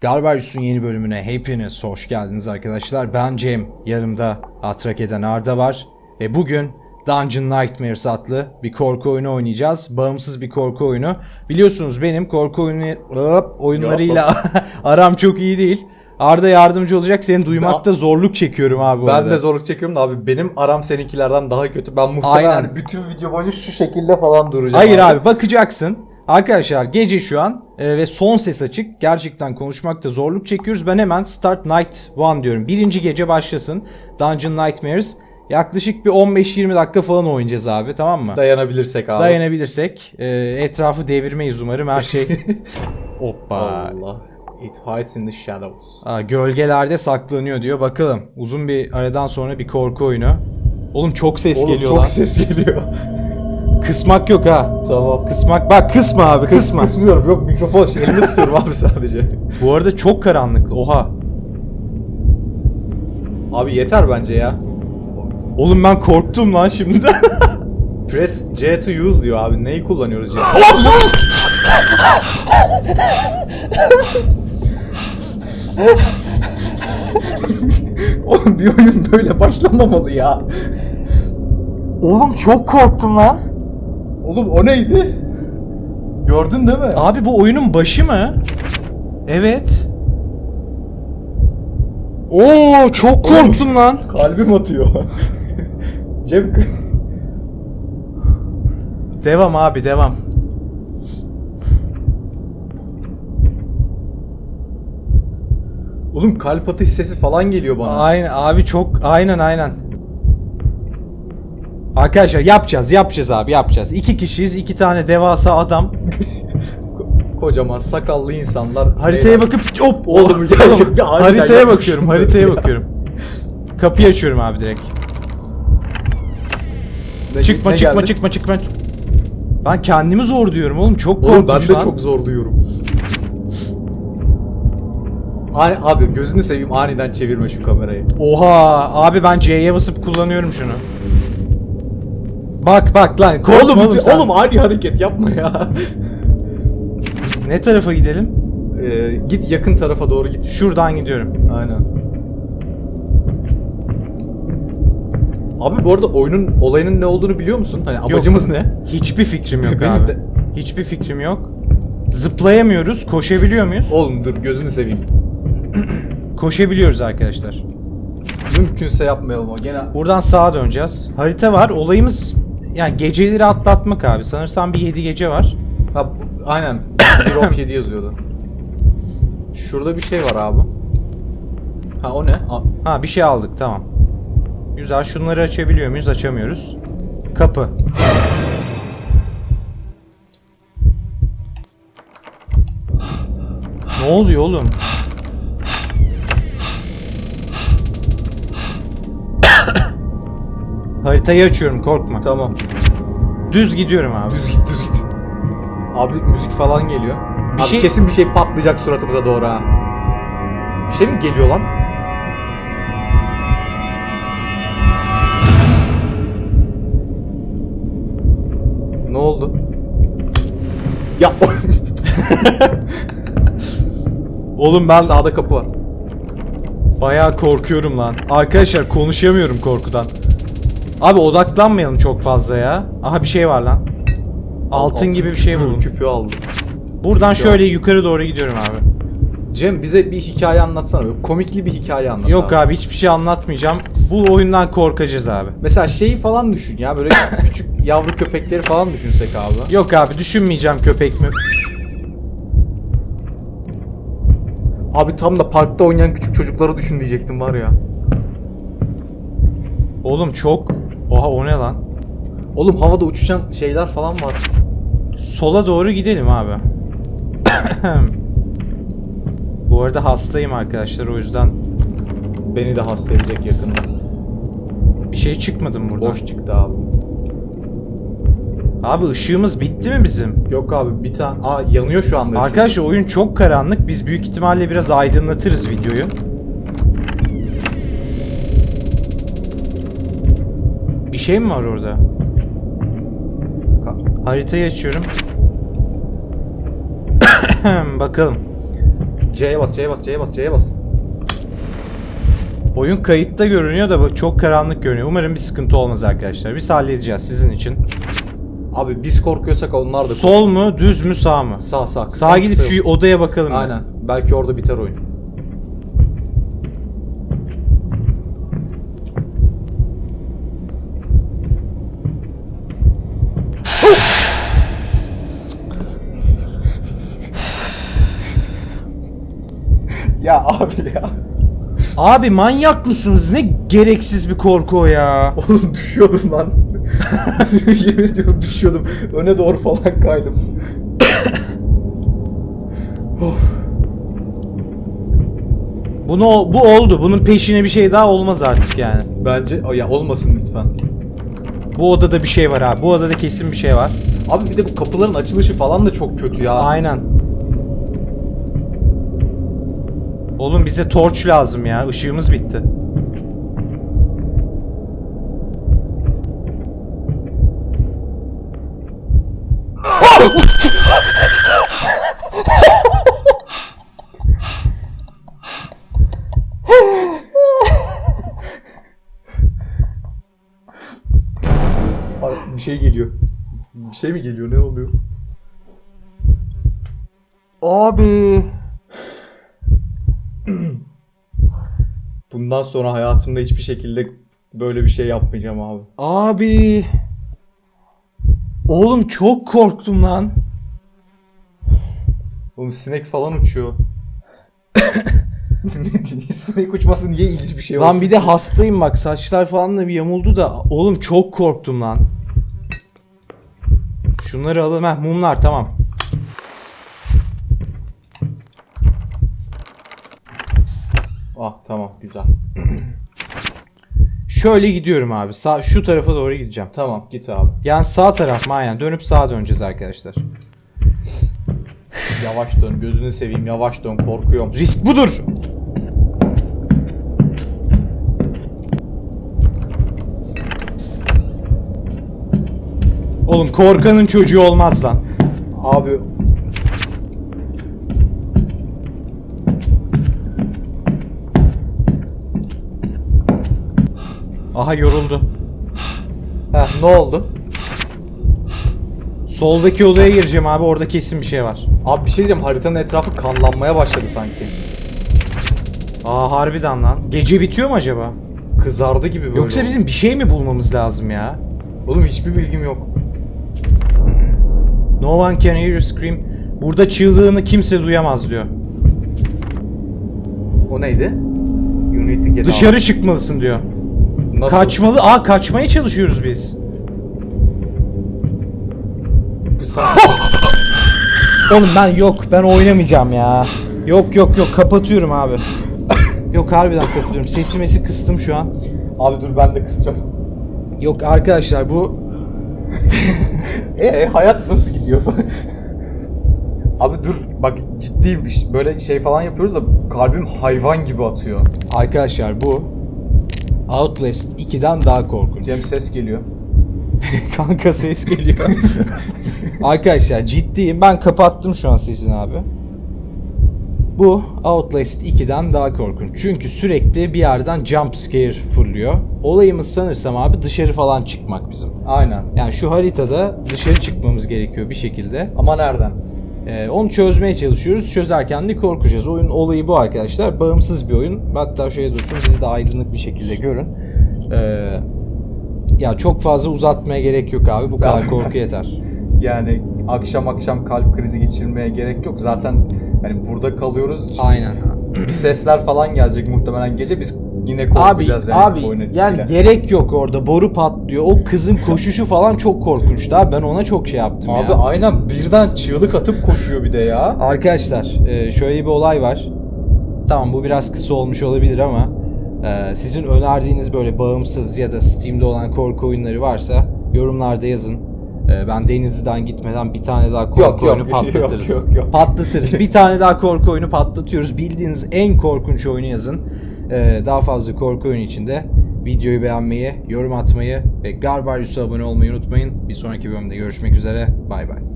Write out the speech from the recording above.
Galvarius'un yeni bölümüne hepiniz hoş geldiniz arkadaşlar. Ben Cem, yanımda Atrake'den Arda var. Ve bugün Dungeon Nightmares adlı bir korku oyunu oynayacağız. Bağımsız bir korku oyunu. Biliyorsunuz benim korku oyunu, Hop, oyunlarıyla aram çok iyi değil. Arda yardımcı olacak. Seni duymakta zorluk çekiyorum abi bu Ben arada. de zorluk çekiyorum da abi benim aram seninkilerden daha kötü. Ben muhtemelen Aynen. bütün video boyunca şu şekilde falan duracağım. Hayır abi bakacaksın. Arkadaşlar gece şu an e, ve son ses açık. Gerçekten konuşmakta zorluk çekiyoruz. Ben hemen Start Night 1 diyorum. Birinci gece başlasın. Dungeon Nightmares. Yaklaşık bir 15-20 dakika falan oynayacağız abi tamam mı? Dayanabilirsek abi. Dayanabilirsek. e, etrafı devirmeyiz umarım her şey. Hoppa. Allah. It hides in the shadows. Aa, gölgelerde saklanıyor diyor. Bakalım. Uzun bir aradan sonra bir korku oyunu. Oğlum çok ses Oğlum geliyor çok lan. ses geliyor. Kısmak yok ha. tamam. Kısmak. Bak kısma abi kısma. Kısmıyorum yok mikrofon şey, elimde tutuyorum abi sadece. Bu arada çok karanlık. Oha. Abi yeter bence ya. Oğlum ben korktum lan şimdiden. Press C to use diyor abi. Neyi kullanıyoruz C? Oğlum bir oyun böyle başlamamalı ya. Oğlum çok korktum lan. Oğlum o neydi? Gördün değil mi? Abi bu oyunun başı mı? Evet. Oo çok korktum lan. Kalbim atıyor. Cem Devam abi devam. Oğlum kalp atış sesi falan geliyor bana. Aynen abi çok aynen aynen. Arkadaşlar yapacağız yapacağız abi yapacağız. İki kişiyiz iki tane devasa adam. Ko- kocaman sakallı insanlar. Haritaya bakıp hop Oğlum oğlum, gerçekten haritaya bakıyorum haritaya bakıyorum. Kapıyı açıyorum abi direkt. Ne- Çıkma ne çıkma geldi? çıkma çıkma. Ben kendimi zor diyorum oğlum çok Oğlum ben korkunç de lan. çok zor duyuyorum. Ani, abi gözünü seveyim aniden çevirme şu kamerayı. Oha abi ben C'ye basıp kullanıyorum şunu. Bak bak lan korkma Oğlum, oğlum, sen. oğlum ani hareket yapma ya. Ne tarafa gidelim? Ee, git yakın tarafa doğru git. Şuradan gidiyorum. Aynen. Abi bu arada oyunun olayının ne olduğunu biliyor musun? Hani amacımız ne? Hiçbir fikrim yok abi. de- Hiçbir fikrim yok. Zıplayamıyoruz. Koşabiliyor muyuz? Oğlum dur gözünü seveyim. Koşabiliyoruz arkadaşlar. Mümkünse yapmayalım o. Gene Buradan sağa döneceğiz. Harita var. Olayımız yani geceleri atlatmak abi. Sanırsam bir 7 gece var. Ha, aynen. 1 of 7 yazıyordu. Şurada bir şey var abi. Ha o ne? A- Ha bir şey aldık tamam. Güzel şunları açabiliyor muyuz? Açamıyoruz. Kapı. ne oluyor oğlum? Haritayı açıyorum korkma. Tamam. Düz gidiyorum abi. Düz git düz git. Abi müzik falan geliyor. Bir Abi şey- kesin bir şey patlayacak suratımıza doğru ha. Bir şey mi geliyor lan? Ne oldu? Ya Oğlum ben sağda kapı var. bayağı korkuyorum lan. Arkadaşlar konuşamıyorum korkudan. Abi odaklanmayalım çok fazla ya. Aha bir şey var lan. Altın gibi bir şey küpü- buldum. Küpü aldım. Buradan şöyle yukarı doğru gidiyorum abi. Cem bize bir hikaye anlatsana. Böyle komikli bir hikaye anlat Yok abi hiçbir şey anlatmayacağım. Bu oyundan korkacağız abi. Mesela şeyi falan düşün ya böyle küçük yavru köpekleri falan düşünsek abi. Yok abi düşünmeyeceğim köpek mi? Abi tam da parkta oynayan küçük çocukları düşün diyecektim var ya. Oğlum çok... Oha o ne lan? Oğlum havada uçuşan şeyler falan var. Sola doğru gidelim abi. Bu arada hastayım arkadaşlar o yüzden Beni de hasta edecek yakında. bir şey çıkmadı mı buradan? Boş çıktı abi. Abi ışığımız bitti mi bizim? Yok abi bir tane... Aa yanıyor şu anda. Arkadaşlar ışığımız. oyun çok karanlık. Biz büyük ihtimalle biraz aydınlatırız videoyu. Bir şey mi var orada? Haritayı açıyorum. Bakalım. C'ye bas, C'ye bas, C'ye bas, C'ye bas. Oyun kayıtta görünüyor da çok karanlık görünüyor. Umarım bir sıkıntı olmaz arkadaşlar. Biz halledeceğiz sizin için. Abi biz korkuyorsak onlar da Sol mu, düz mü, sağ mı? Sağ sağ. Sağa gidip şu odaya bakalım. Aynen. Belki orada biter oyun. Ya abi ya. Abi manyak mısınız? Ne gereksiz bir korku o ya. Oğlum düşüyordum lan. Yemin ediyorum düşüyordum. Öne doğru falan kaydım. Bunu bu oldu. Bunun peşine bir şey daha olmaz artık yani. Bence ya olmasın lütfen. Bu odada bir şey var abi. Bu odada kesin bir şey var. Abi bir de bu kapıların açılışı falan da çok kötü ya. Aynen. Oğlum bize torç lazım ya. Işığımız bitti. Bir şey geliyor. Bir şey mi geliyor? Ne oluyor? Abi. Bundan sonra hayatımda hiçbir şekilde böyle bir şey yapmayacağım abi. Abi. Oğlum çok korktum lan. Oğlum sinek falan uçuyor. sinek uçması niye ilginç bir şey olsun? Lan bir de hastayım bak saçlar falan da bir yamuldu da oğlum çok korktum lan. Şunları alalım heh mumlar tamam. Ah tamam güzel. Şöyle gidiyorum abi. Sağ, şu tarafa doğru gideceğim. Tamam git abi. Yani sağ taraf mı aynen. Dönüp sağa döneceğiz arkadaşlar. Yavaş dön gözünü seveyim yavaş dön korkuyorum. Risk budur. Oğlum korkanın çocuğu olmaz lan. Abi Aha yoruldu. Heh, ne oldu? Soldaki odaya gireceğim abi orada kesin bir şey var. Abi bir şey diyeceğim haritanın etrafı kanlanmaya başladı sanki. Aa harbiden lan. Gece bitiyor mu acaba? Kızardı gibi böyle. Yoksa bizim bir şey mi bulmamız lazım ya? Oğlum hiçbir bilgim yok. No one can hear you scream. Burada çığlığını kimse duyamaz diyor. O neydi? Dışarı çıkmalısın diyor. Nasıl? Kaçmalı. Aa kaçmaya çalışıyoruz biz. Sa- Oğlum ben yok ben oynamayacağım ya. Yok yok yok kapatıyorum abi. yok harbiden kapatıyorum. Sesimi kıstım şu an. Abi dur ben de kısacağım. Yok arkadaşlar bu E hayat nasıl gidiyor? Abi dur bak ciddiymiş. Böyle şey falan yapıyoruz da kalbim hayvan gibi atıyor. arkadaşlar bu Outlast 2'den daha korkunç. Cem ses geliyor. Kanka ses geliyor. Arkadaşlar ciddiyim. Ben kapattım şu an sesini abi. Bu Outlast 2'den daha korkunç. Çünkü sürekli bir yerden jump scare fırlıyor. Olayımız sanırsam abi dışarı falan çıkmak bizim. Aynen. Yani şu haritada dışarı çıkmamız gerekiyor bir şekilde. Ama nereden? Ee, onu çözmeye çalışıyoruz. Çözerken de korkacağız. Oyun olayı bu arkadaşlar. Bağımsız bir oyun. Hatta şöyle dursun bizi de aydınlık bir şekilde görün. Ee, ya çok fazla uzatmaya gerek yok abi. Bu kadar korku yeter. Yani akşam akşam kalp krizi geçirmeye gerek yok. Zaten hani burada kalıyoruz. Aynen. Bir sesler falan gelecek muhtemelen gece. Biz yine Abi, korkacağız yani abi oyun etkisiyle. yani gerek yok orada. Boru patlıyor. O kızın koşuşu falan çok korkunçtu abi. Ben ona çok şey yaptım Abi ya. aynen birden çığlık atıp koşuyor bir de ya. Arkadaşlar e, şöyle bir olay var. Tamam bu biraz kısa olmuş olabilir ama e, sizin önerdiğiniz böyle bağımsız ya da Steam'de olan korku oyunları varsa yorumlarda yazın. E, Ben Denizli'den gitmeden bir tane daha korku Yok, yok, oyunu patlatırız. yok, yok, yok. Patlatırız. bir tane daha korku oyunu patlatıyoruz. Bildiğiniz en korkunç oyunu yazın. E, Daha fazla korku oyunu içinde videoyu beğenmeyi, yorum atmayı ve Garbarius'a abone olmayı unutmayın. Bir sonraki bölümde görüşmek üzere. Bay bay.